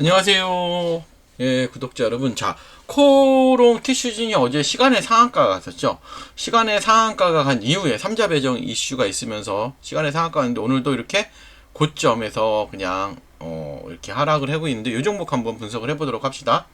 안녕하세요. 예, 구독자 여러분. 자, 코롱 티슈진이 어제 시간의 상한가가 갔었죠. 시간의 상한가가 간 이후에 삼자 배정 이슈가 있으면서 시간의 상한가가 있는데 오늘도 이렇게 고점에서 그냥 어, 이렇게 하락을 하고 있는데 이 종목 한번 분석을 해보도록 합시다.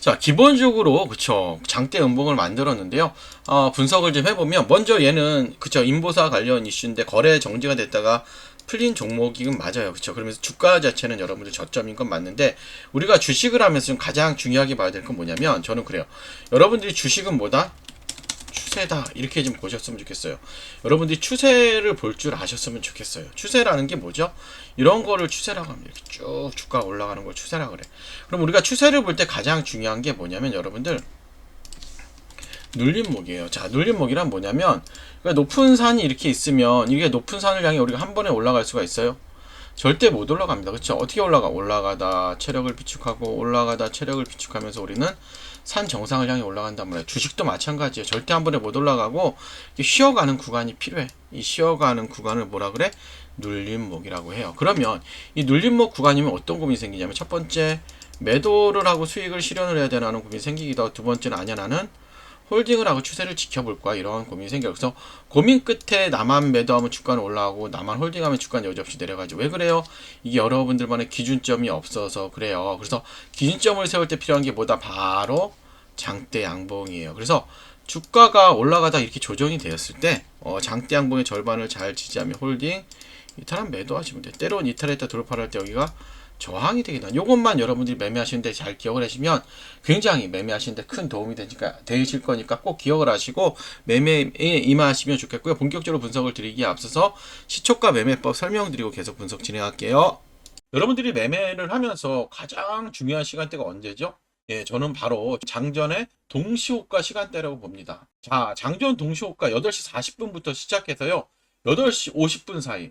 자, 기본적으로 그쵸 장대 음봉을 만들었는데요. 어, 분석을 좀 해보면 먼저 얘는 그쵸 인보사 관련 이슈인데 거래 정지가 됐다가 풀린 종목이긴 맞아요. 그쵸 그러면서 주가 자체는 여러분들 저점인 건 맞는데 우리가 주식을 하면서 좀 가장 중요하게 봐야 될 건 뭐냐면 저는 그래요. 여러분들이 주식은 뭐다? 추세다 이렇게 좀 보셨으면 좋겠어요. 여러분들이 추세를 볼 줄 아셨으면 좋겠어요. 추세라는 게 뭐죠? 이런 거를 추세라고 합니다. 이렇게 쭉 주가 올라가는 걸 추세라 그래. 그럼 우리가 추세를 볼 때 가장 중요한 게 뭐냐면 여러분들 눌림목이에요. 자, 눌림목이란 뭐냐면 그러니까 높은 산이 이렇게 있으면 이게 높은 산을 향해 우리가 한 번에 올라갈 수가 있어요. 절대 못 올라갑니다. 그렇죠? 어떻게 올라가? 올라가다 체력을 비축하고 올라가다 체력을 비축하면서 우리는 산 정상을 향해 올라간단 말이에요. 주식도 마찬가지예요. 절대 한 번에 못 올라가고 쉬어가는 구간이 필요해. 이 쉬어가는 구간을 뭐라 그래? 눌림목이라고 해요. 그러면 이 눌림목 구간이면 어떤 고민이 생기냐면 첫 번째 매도를 하고 수익을 실현을 해야 되나는 고민이 생기기도 하고 두 번째는 아니야 나는 홀딩을 하고 추세를 지켜볼 거야 이런 고민이 생겨요. 그래서 고민 끝에 나만 매도하면 주가는 올라가고 나만 홀딩하면 주가는 여지없이 내려가죠. 왜 그래요? 이게 여러분들만의 기준점이 없어서 그래요. 그래서 기준점을 세울 때 필요한 게 뭐다? 바로 장대 양봉이에요. 그래서 주가가 올라가다 이렇게 조정이 되었을 때 어, 장대 양봉의 절반을 잘 지지하면 홀딩 이탈한 매도하시면 돼요. 때론 이탈했다 돌파를 할때 여기가 저항이 되긴 한 요것만 여러분들이 매매하시는데 잘 기억을 하시면 굉장히 매매하시는데 큰 도움이 되니까 되실 거니까 꼭 기억을 하시고 매매에 임하시면 좋겠고요. 본격적으로 분석을 드리기에 앞서서 시초가 매매법 설명드리고 계속 분석 진행할게요. 여러분들이 매매를 하면서 가장 중요한 시간대가 언제죠? 예, 저는 바로 장전의 동시호가 시간대라고 봅니다. 자, 장전 동시호가 8시 40분부터 시작해서요. 8시 50분 사이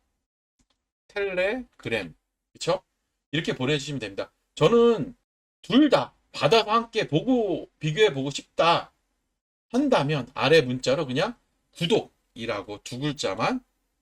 텔레그램, 그쵸? 이렇게 보내주시면 됩니다. 저는 둘 다 받아서 함께 보고, 비교해 보고 싶다 한다면 아래 문자로 그냥 구독이라고 두 글자만,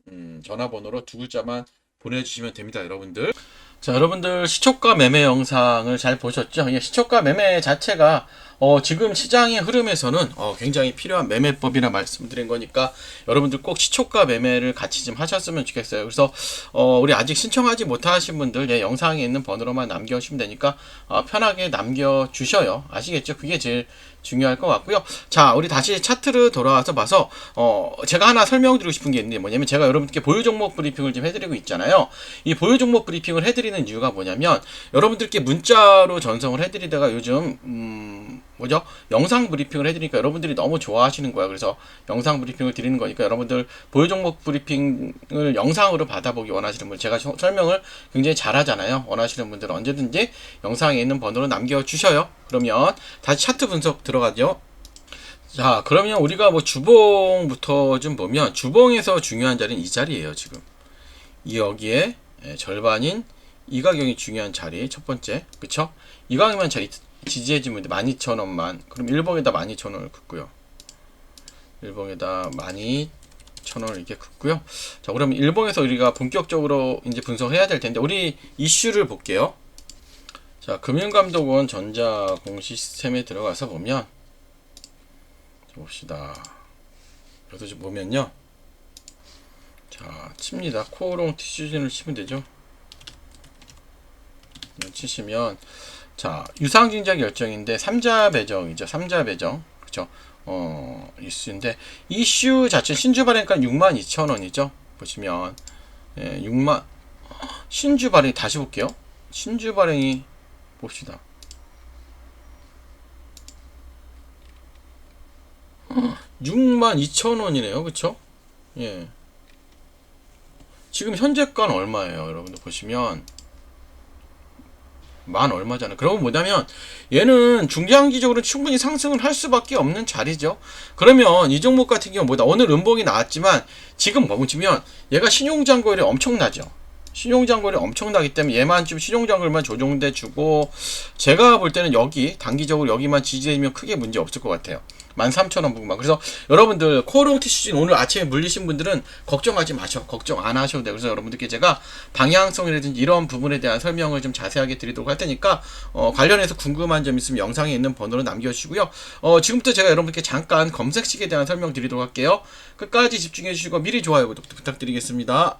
음, 전화번호로 두 글자만 보내주시면 됩니다, 여러분들. 자, 여러분들 시초가 매매 영상을 잘 보셨죠? 예, 시초가 매매 자체가 어, 지금 시장의 흐름에서는 어, 굉장히 필요한 매매법이라 말씀드린 거니까 여러분들 꼭 시초가 매매를 같이 좀 하셨으면 좋겠어요. 그래서 어, 우리 아직 신청하지 못하신 분들 예, 영상에 있는 번호로만 남겨주시면 되니까 어, 편하게 남겨주셔요. 아시겠죠? 그게 제일 중요할 것 같고요. 자, 우리 다시 차트를 돌아와서 봐서 어, 제가 하나 설명드리고 싶은 게 있는데 뭐냐면 제가 여러분께 보유 종목 브리핑을 좀 해드리고 있잖아요. 이 보유 종목 브리핑을 해드리는 이유가 뭐냐면 여러분들께 문자로 전송을 해드리다가 요즘 음, 뭐죠? 영상 브리핑을 해드리니까 여러분들이 너무 좋아하시는 거야. 그래서 영상 브리핑을 드리는 거니까 여러분들 보유 종목 브리핑을 영상으로 받아보기 원하시는 분 제가 서- 설명을 굉장히 잘하잖아요. 원하시는 분들은 언제든지 영상에 있는 번호로 남겨주셔요. 그러면 다시 차트 분석 들어가죠. 자, 그러면 우리가 뭐 주봉부터 좀 보면 주봉에서 중요한 자리는 이 자리예요, 지금. 이 여기에 예, 절반인 이 가격이 중요한 자리 첫 번째, 그쵸? 이 가격만 잘 지지해주면 돼. 12,000원만. 그럼 일봉에다 12,000원을 긋고요. 일봉에다 12,000원을 이렇게 긋고요. 자, 그러면 일봉에서 우리가 본격적으로 이제 분석해야 될 텐데 우리 이슈를 볼게요. 자, 금융감독원 전자공 시스템에 들어가서 보면 자, 봅시다. 여기서 좀 보면요. 자, 칩니다. 코오롱 티슈진을 치면 되죠. 음, 치시면 자, 유상증자 결정인데 삼자 배정이죠. 삼자 배정. 그죠? 어, 이슈인데 이슈 자체 신주 발행가 62,000원이죠. 보시면 예, 6만 신주 발행 다시 볼게요. 신주 발행이 봅시다. 62,000원이네요. 그쵸? 예. 지금 현재가는 얼마예요? 여러분들 보시면 만 얼마잖아요. 그러면 뭐냐면 얘는 중장기적으로 충분히 상승을 할 수밖에 없는 자리죠. 그러면 이 종목 같은 경우 뭐다 오늘 음봉이 나왔지만 지금 멈추면 얘가 신용장고율이 엄청나죠. 신용장고율이 엄청나기 때문에 얘만 좀 신용장고율만 조정돼 주고 제가 볼 때는 여기 단기적으로 여기만 지지되면 크게 문제 없을 것 같아요. 13,000원 부분만. 그래서 여러분들 코롱 티슈진 오늘 아침에 물리신 분들은 걱정하지 마셔. 걱정 안 하셔도 돼요. 그래서 여러분들께 제가 방향성이라든지 이런 부분에 대한 설명을 좀 자세하게 드리도록 할 테니까 어, 관련해서 궁금한 점 있으면 영상에 있는 번호로 남겨주시고요. 어, 지금부터 제가 여러분께 잠깐 검색식에 대한 설명 드리도록 할게요. 끝까지 집중해 주시고 미리 좋아요 구독도 부탁드리겠습니다.